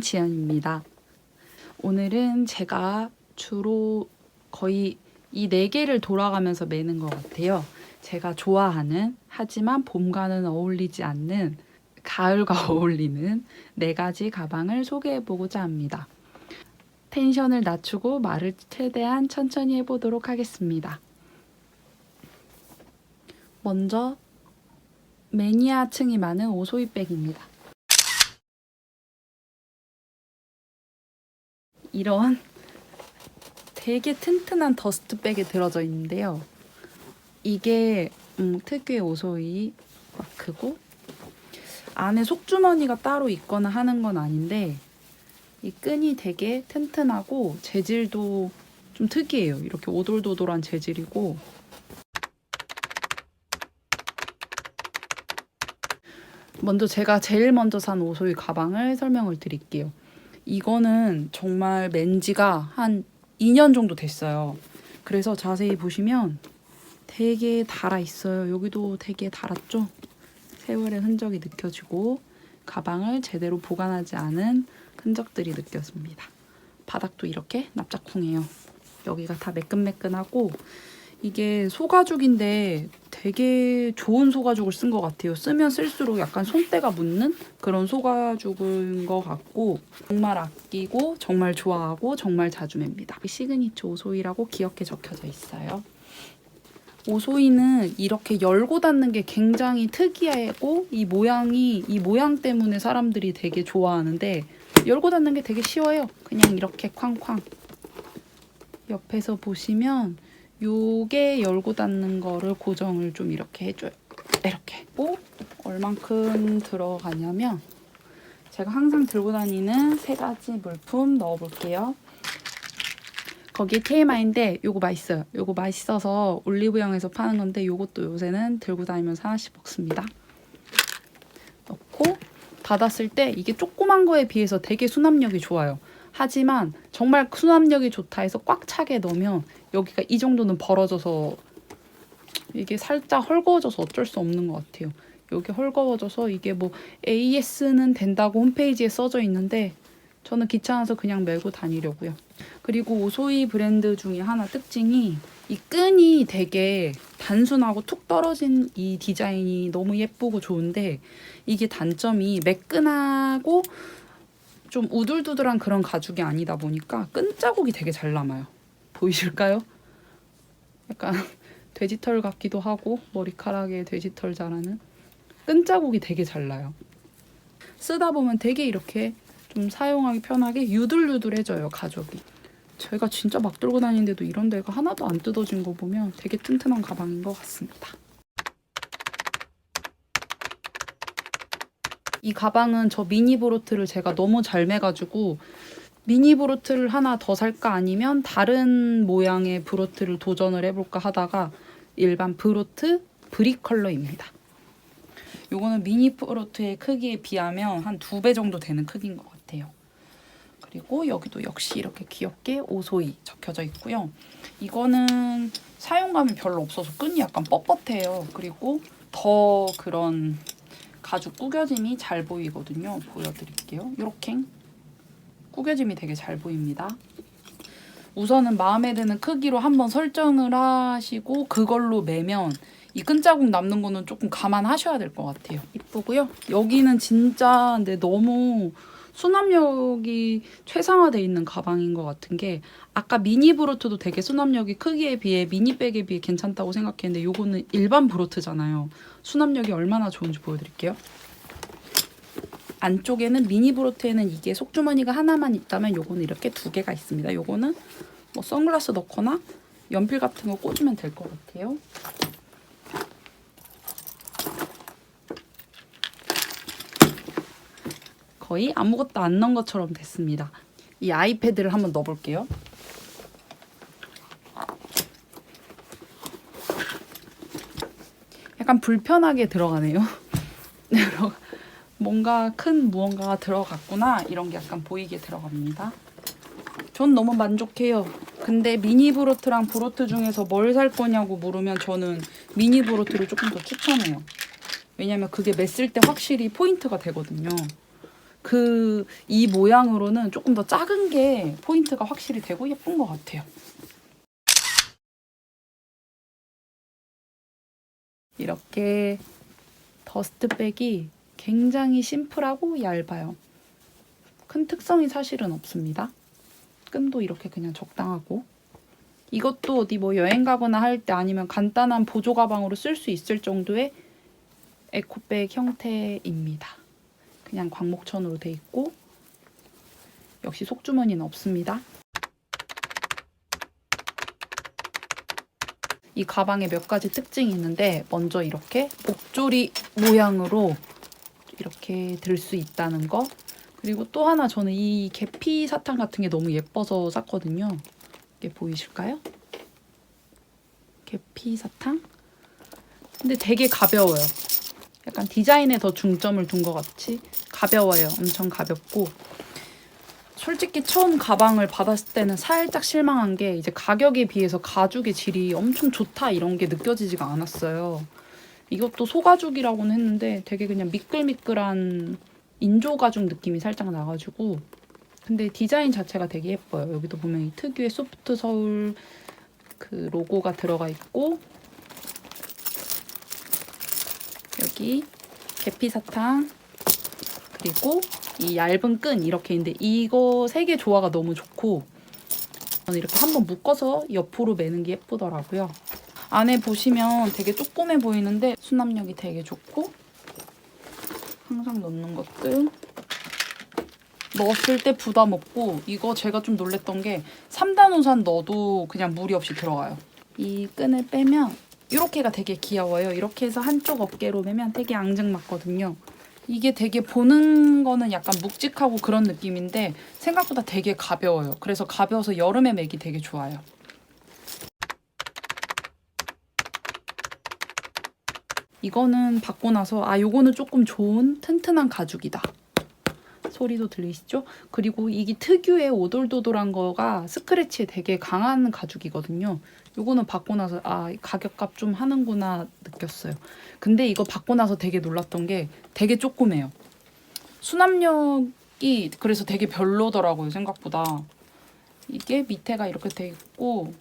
말없는 지연입니다. 오늘은 제가 주로 거의 이 네 개를 돌아가면서 매는 것 같아요. 제가 좋아하는 하지만 봄과는 어울리지 않는 가을과 어울리는 네 가지 가방을 소개해 보고자 합니다. 텐션을 낮추고 말을 최대한 천천히 해보도록 하겠습니다. 먼저 매니아층이 많은 오소이백입니다. 이런 되게 튼튼한 더스트백에 들어져 있는데요. 이게 음, 특유의 오소이 마크고 안에 속주머니가 따로 있거나 하는 건 아닌데 이 끈이 되게 튼튼하고 재질도 좀 특이해요. 이렇게 오돌도돌한 재질이고 먼저 제가 제일 먼저 산 오소이 가방을 설명을 드릴게요. 이거는 정말 맨지가 한 2년 정도 됐어요. 그래서 자세히 보시면 되게 달아 있어요. 여기도 되게 달았죠? 세월의 흔적이 느껴지고 가방을 제대로 보관하지 않은 흔적들이 느껴집니다. 바닥도 이렇게 납작쿵해요. 여기가 다 매끈매끈하고 이게 소가죽인데 되게 좋은 소가죽을 쓴 것 같아요. 쓰면 쓸수록 약간 손때가 묻는 그런 소가죽인 것 같고 정말 아끼고 정말 좋아하고 정말 자주 맵니다. 시그니처 오소이라고 귀엽게 적혀져 있어요. 오소이는 이렇게 열고 닫는 게 굉장히 특이하고 이 모양이 이 모양 때문에 사람들이 되게 좋아하는데 열고 닫는 게 되게 쉬워요. 그냥 이렇게 쾅쾅. 옆에서 보시면 요게 열고 닫는 거를 고정을 좀 이렇게 해줘요. 이렇게. 고 얼만큼 들어가냐면 제가 항상 들고 다니는 세 가지 물품 넣어볼게요. 거기 TMI인데 요거 맛있어요. 요거 맛있어서 올리브영에서 파는 건데 요것도 요새는 들고 다니면서 하나씩 먹습니다. 넣고 닫았을 때 이게 조그만 거에 비해서 되게 수납력이 좋아요. 하지만 정말 수납력이 좋다 해서 꽉 차게 넣으면 여기가 이 정도는 벌어져서 이게 살짝 헐거워져서 어쩔 수 없는 것 같아요. 여기 헐거워져서 이게 뭐 AS는 된다고 홈페이지에 써져 있는데 저는 귀찮아서 그냥 메고 다니려고요. 그리고 오소이 브랜드 중에 하나 특징이 이 끈이 되게 단순하고 툭 떨어진 이 디자인이 너무 예쁘고 좋은데 이게 단점이 매끈하고 좀 우둘두둘한 그런 가죽이 아니다 보니까 끈 자국이 되게 잘 남아요. 보이실까요? 약간 돼지털 같기도 하고 머리카락에 돼지털 자라는 끈 자국이 되게 잘 나요. 쓰다 보면 되게 이렇게 좀 사용하기 편하게 유들유들해져요 가죽이. 제가 진짜 막 들고 다니는데도 이런 데가 하나도 안 뜯어진 거 보면 되게 튼튼한 가방인 것 같습니다. 이 가방은 저 미니 브로트를 제가 너무 잘 매가지고 미니 브로트를 하나 더 살까 아니면 다른 모양의 브로트를 도전을 해볼까 하다가 일반 브로트 브릭 컬러입니다. 요거는 미니 브로트의 크기에 비하면 한 두 배 정도 되는 크기인 것 같아요. 그리고 여기도 역시 이렇게 귀엽게 오소이 적혀져 있고요. 이거는 사용감이 별로 없어서 끈이 약간 뻣뻣해요. 그리고 더 그런 가죽 구겨짐이 잘 보이거든요. 보여드릴게요. 이렇게 구겨짐이 되게 잘 보입니다. 우선은 마음에 드는 크기로 한번 설정을 하시고 그걸로 매면 이 끈자국 남는 거는 조금 감안하셔야 될 것 같아요. 이쁘고요. 여기는 진짜 근데 너무 수납력이 최상화되어 있는 가방인 것 같은 게 아까 미니 브로트도 되게 수납력이 크기에 비해 미니백에 비해 괜찮다고 생각했는데 요거는 일반 브로트잖아요. 수납력이 얼마나 좋은지 보여드릴게요. 안쪽에는 미니 브로트에는 이게 속주머니가 하나만 있다면 요거는 이렇게 두 개가 있습니다. 요거는 뭐 선글라스 넣거나 연필 같은 거 꽂으면 될 것 같아요. 거의 아무것도 안 넣은 것처럼 됐습니다. 이 아이패드를 한번 넣어볼게요. 약간 불편하게 들어가네요. 뭔가 큰 무언가가 들어갔구나 이런 게 약간 보이게 들어갑니다. 전 너무 만족해요. 근데 미니 브로트랑 브로트 중에서 뭘 살 거냐고 물으면 저는 미니 브로트를 조금 더 추천해요. 왜냐면 그게 맸을 때 확실히 포인트가 되거든요. 그 이 모양으로는 조금 더 작은 게 포인트가 확실히 되고 예쁜 것 같아요. 이렇게 더스트백이 굉장히 심플하고 얇아요. 큰 특성이 사실은 없습니다. 끈도 이렇게 그냥 적당하고 이것도 어디 뭐 여행 가거나 할 때 아니면 간단한 보조 가방으로 쓸 수 있을 정도의 에코백 형태입니다. 그냥 광목천으로 돼 있고 역시 속주머니는 없습니다. 이 가방에 몇 가지 특징이 있는데 먼저 이렇게 목조리 모양으로 이렇게 들 수 있다는 거 그리고 또 하나 저는 이 계피 사탕 같은 게 너무 예뻐서 샀거든요. 이게 보이실까요? 계피 사탕? 근데 되게 가벼워요. 약간 디자인에 더 중점을 둔 것 같이 가벼워요. 엄청 가볍고 솔직히 처음 가방을 받았을 때는 살짝 실망한 게 이제 가격에 비해서 가죽의 질이 엄청 좋다 이런 게 느껴지지가 않았어요. 이것도 소가죽이라고는 했는데 되게 그냥 미끌미끌한 인조 가죽 느낌이 살짝 나가지고 근데 디자인 자체가 되게 예뻐요. 여기도 보면 이 특유의 소프트 서울 그 로고가 들어가 있고 여기 계피 사탕 그리고 이 얇은 끈 이렇게 있는데 이거 세 개 조화가 너무 좋고 이렇게 한번 묶어서 옆으로 매는 게 예쁘더라고요. 안에 보시면 되게 조그매 보이는데 수납력이 되게 좋고 항상 넣는 것들 넣었을 때 부담 없고 이거 제가 좀 놀랬던 게 3단 우산 넣어도 그냥 무리 없이 들어가요. 이 끈을 빼면 이렇게가 되게 귀여워요. 이렇게 해서 한쪽 어깨로 매면 되게 앙증맞거든요. 이게 되게 보는 거는 약간 묵직하고 그런 느낌인데 생각보다 되게 가벼워요. 그래서 가벼워서 여름에 매기 되게 좋아요. 이거는 받고 나서 아 요거는 조금 좋은 튼튼한 가죽이다. 소리도 들리시죠? 그리고 이게 특유의 오돌도돌한 거가 스크래치에 되게 강한 가죽이거든요. 요거는 받고 나서 아 가격값 좀 하는구나 느꼈어요. 근데 이거 받고 나서 되게 놀랐던 게 되게 조그매요. 수납력이 그래서 되게 별로더라고요 생각보다. 이게 밑에가 이렇게 돼 있고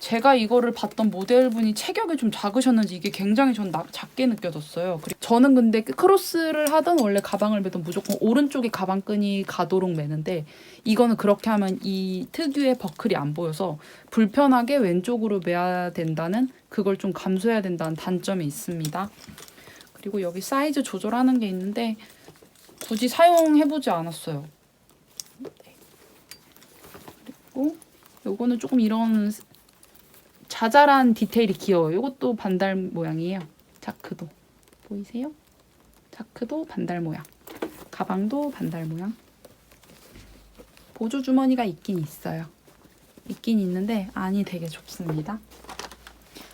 제가 이거를 봤던 모델분이 체격이 좀 작으셨는지 이게 굉장히 전 나- 작게 느껴졌어요. 저는 근데 그 크로스를 하던 원래 가방을 매던 무조건 오른쪽에 가방끈이 가도록 매는데 이거는 그렇게 하면 이 특유의 버클이 안 보여서 불편하게 왼쪽으로 매야 된다는 그걸 좀 감수해야 된다는 단점이 있습니다. 그리고 여기 사이즈 조절하는 게 있는데 굳이 사용해보지 않았어요. 네. 그리고 요거는 조금 이런 자잘한 디테일이 귀여워요. 이것도 반달 모양이에요. 자크도 보이세요? 자크도 반달 모양. 가방도 반달 모양. 보조 주머니가 있긴 있어요. 있긴 있는데 안이 되게 좁습니다.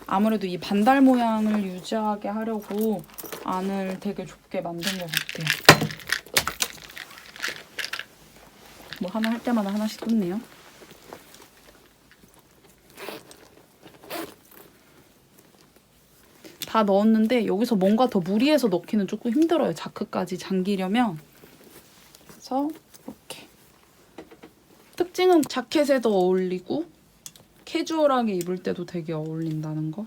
아무래도 이 반달 모양을 유지하게 하려고 안을 되게 좁게 만든 것 같아요. 뭐 하나 할 때마다 하나씩 뜯네요. 다 넣었는데 여기서 뭔가 더 무리해서 넣기는 조금 힘들어요. 자크까지 잠기려면. 그래서 이렇게. 특징은 자켓에도 어울리고 캐주얼하게 입을 때도 되게 어울린다는 거.